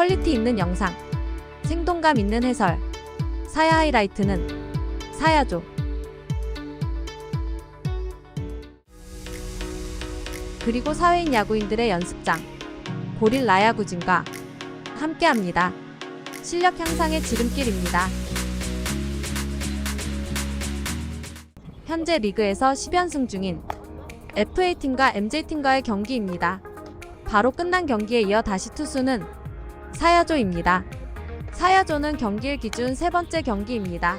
퀄리티 있는 영상, 생동감 있는 해설, 사야 하이라이트는 사야조. 그리고 사회인 야구인들의 연습장, 고릴라 야구진과 함께합니다. 실력 향상의 지름길입니다. 현재 리그에서 10연승 중인 FA팀과 MJ팀과의 경기입니다. 바로 끝난 경기에 이어 다시 투수는 사야조입니다. 사야조는 경기일 기준 세 번째 경기입니다.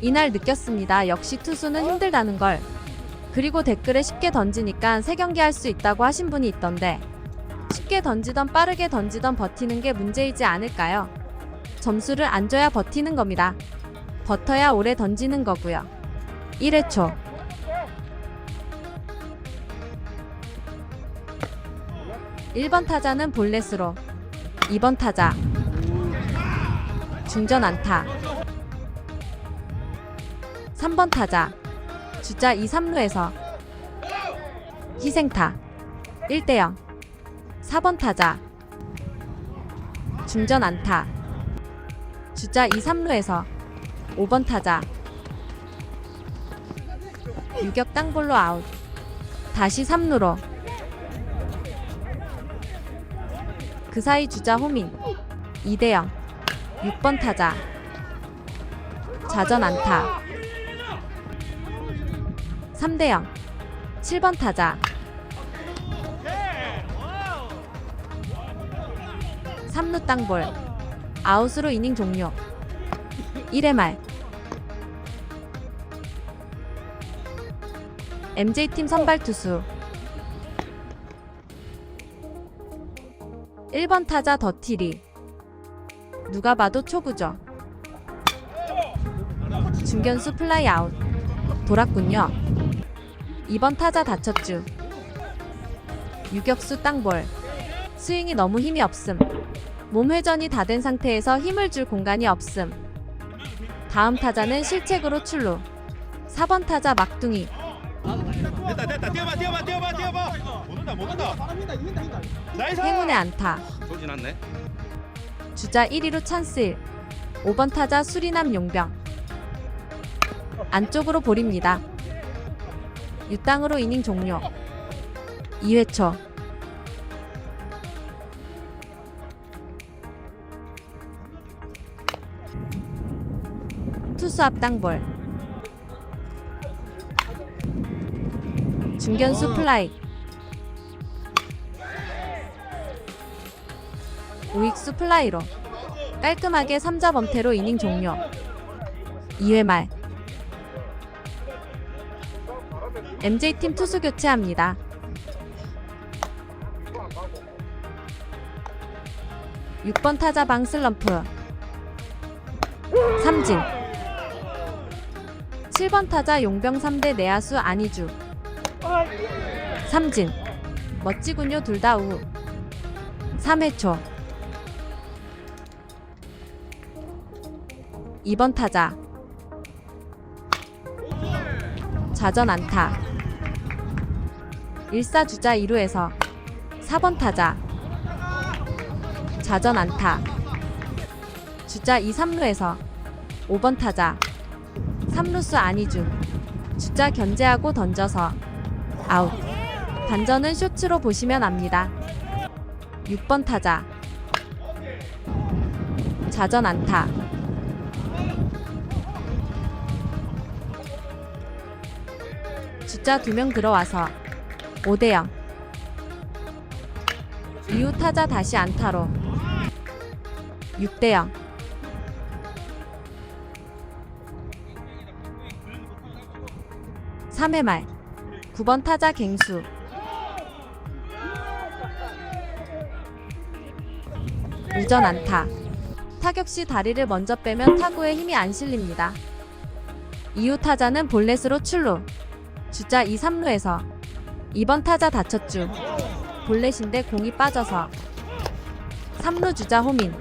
이날 느꼈습니다. 역시 투수는 힘들다는 걸. 그리고 댓글에 쉽게 던지니까 세 경기 할 수 있다고 하신 분이 있던데 쉽게 던지던 빠르게 던지던 버티는 게 문제이지 않을까요? 점수를 안 줘야 버티는 겁니다. 버텨야 오래 던지는 거고요. 1회 초 1번 타자는 볼넷으로 2번 타자. 중전 안타. 3번 타자. 주자 2, 3루에서 희생타. 1대0 4번 타자. 중전 안타. 주자 2, 3루에서 5번 타자. 유격 땅볼로 아웃. 다시 3루로 그 사이 주자 호민 2대0 6번 타자 자전 안타. 3대0 7번 타자. 3루 땅볼 아웃으로 이닝 종료. 1회 말. MJ팀 선발 투수 1번 타자 더티리. 누가 봐도 초구죠. 중견수 플라이 아웃. 돌았군요. 2번 타자 다쳤쥬. 유격수 땅볼. 스윙이 너무 힘이 없음. 몸 회전이 다 된 상태에서 힘을 줄 공간이 없음. 다음 타자는 실책으로 출루. 4번 타자 막둥이. 됐다 됐다. 뛰어봐 뛰어봐 뛰어봐 뛰어봐 못 온다 못 온다. 나이스! 행운의 안타. 조지 났네. 주자 1위로 찬스. 1 5번 타자 수리남 용병. 안쪽으로 볼입니다. 유땅으로 이닝 종료. 2회 초. 투수 앞땅볼. 중견수 플라이 우익수 플라이로 깔끔하게 3자 범퇴로 이닝 종료. 2회 말. MJ팀 투수 교체합니다. (6번) 타자 방슬럼프. 삼진. 7번 타자 용병 3대 내야수 안희주. 삼진. 멋지군요 둘 다 우. 3회 초 2번 타자. 자전 안타. 1사 주자 2루에서 4번 타자. 자전 안타. 주자 2, 3루에서 5번 타자. 3루수 안희주 주자 견제하고 던져서 아웃. 반전은 쇼츠로 보시면 압니다. 6번 타자. 자전 안타 주자 2명 들어와서 5대0 이후 타자 다시 안타로 6대0 3회 말 9번 타자 갱수. 우전 안타 타격 시 다리를 먼저 빼면 타구에 힘이 안 실립니다. 이후 타자는 볼넷으로 출루. 주자 2, 3루에서. 2번 타자 다쳤쥬 볼넷인데 공이 빠져서. 3루 주자 호민.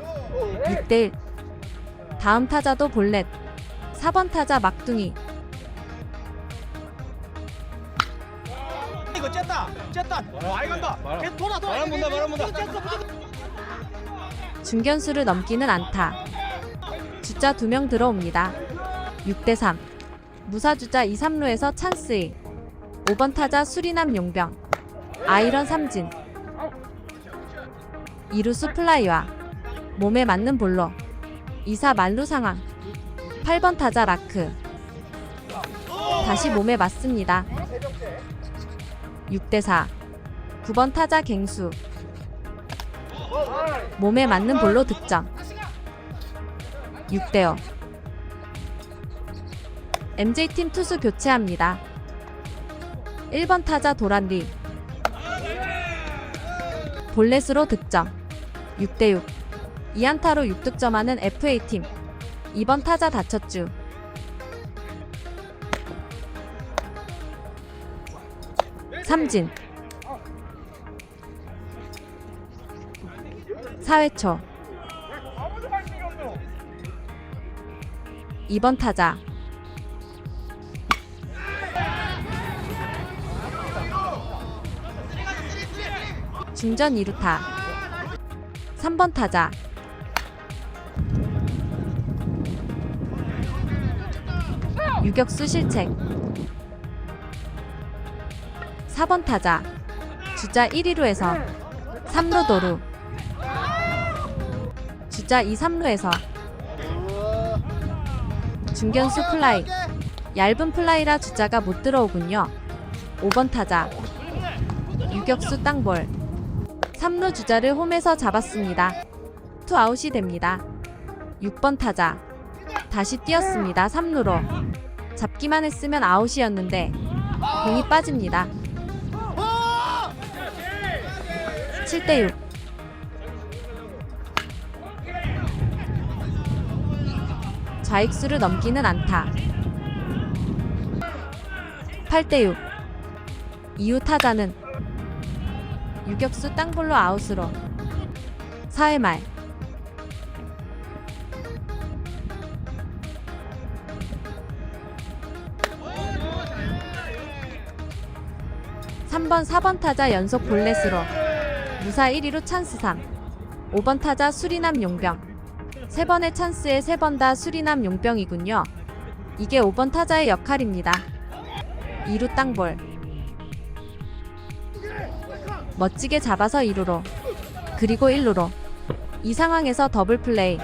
6대1 다음 타자도 볼넷. 4번 타자 막둥이. 이거 쨌다 쨌다. 간다. 계속 돌아 돌아 바람 분다 바람 분다 중견수를 넘기는 안타. 주자 2명 들어옵니다. 6대 3. 무사 주자 2, 3루에서 찬스이. 5번 타자 수리남 용병. 아이런 삼진. 2루수 플라이와 몸에 맞는 볼로 2사 만루 상황. 8번 타자 라크. 다시 몸에 맞습니다. 6대 4. 9번 타자 갱수. 몸에 맞는 볼로 득점. 6대 5. MJ팀 투수 교체합니다. 1번 타자 도란리. 볼넷으로 득점. 6대 6. 2안타로 6득점하는 FA팀. 2번 타자 다쳤주. 삼진. 4회초. 2번 타자. 중전 2루타. 3번 타자. 유격수 실책. 4번 타자. 주자 1위루에서 3루 도루. 주자 2, 3루에서 중견수 플라이. 얇은 플라이라 주자가 못 들어오군요. 5번 타자. 유격수 땅볼. 3루 주자를 홈에서 잡았습니다. 투 아웃이 됩니다. 6번 타자. 다시 뛰었습니다. 3루로. 잡기만 했으면 아웃이었는데 공이 빠집니다. 7대 6. 좌익수를 넘기는 안타. 8대 6. 이후 타자는 유격수 땅볼로 아웃으로 4회 말 (3번) (4번) 타자 연속 볼넷으로 무사 1위로 찬스 3 (5번) 타자 수리남 용병 세 번의 찬스에 세 번 다 수리남 용병이군요. 이게 5번 타자의 역할입니다. 2루 땅볼. 멋지게 잡아서 2루로 그리고 1루로. 이 상황에서 더블 플레이.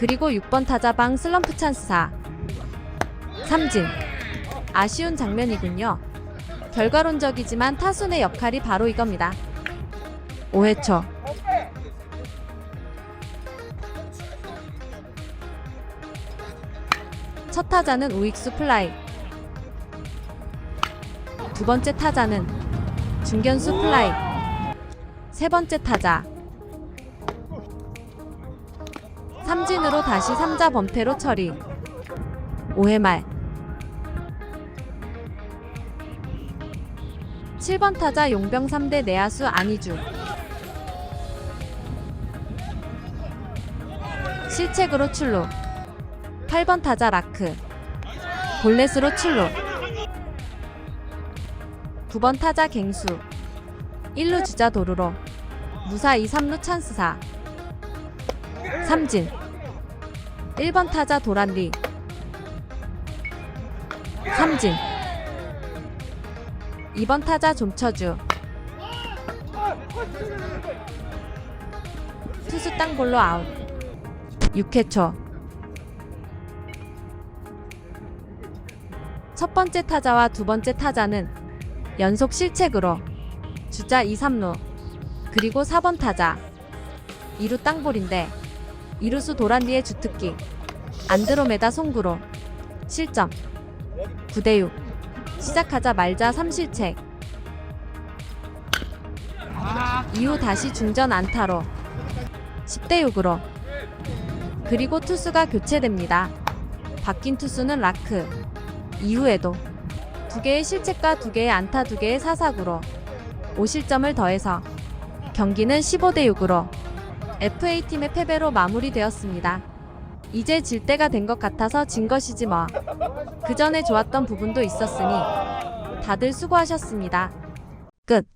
그리고 6번 타자방 슬럼프 찬스 4 삼진. 아쉬운 장면이군요. 결과론적이지만 타순의 역할이 바로 이겁니다. 5회 초 첫 타자는 우익수 플라이 두 번째 타자는 중견수 플라이. 세 번째 타자. 삼진으로 다시 3자 범퇴로 처리. 5회 말. 7번 타자 용병 3대 내야수 안희주. 실책으로 출루. 8번 타자 라크. 볼넷으로 출루. 9번 타자 갱수. 1루 주자 도루로. 무사 2, 3루 찬스 4 삼진. 1번 타자 도란리. 삼진. 2번 타자 좀쳐주. 투수 땅볼로 아웃. 6회 초 첫 번째 타자와 두 번째 타자는 연속 실책으로 주자 2, 3루 그리고 4번 타자 2루 땅볼인데 2루수 도란리의 주특기 안드로메다 송구로 실점 9대 6 시작하자 말자 3실책. 이후 다시 중전 안타로 10대 6으로. 그리고 투수가 교체됩니다. 바뀐 투수는 라크 이후에도 두 개의 실책과 두 개의 안타 두 개의 사사구로 5실점을 더해서 경기는 15대 6으로 FA팀의 패배로 마무리되었습니다. 이제 질 때가 된 것 같아서 진 것이지 뭐. 그 전에 좋았던 부분도 있었으니 다들 수고하셨습니다. 끝.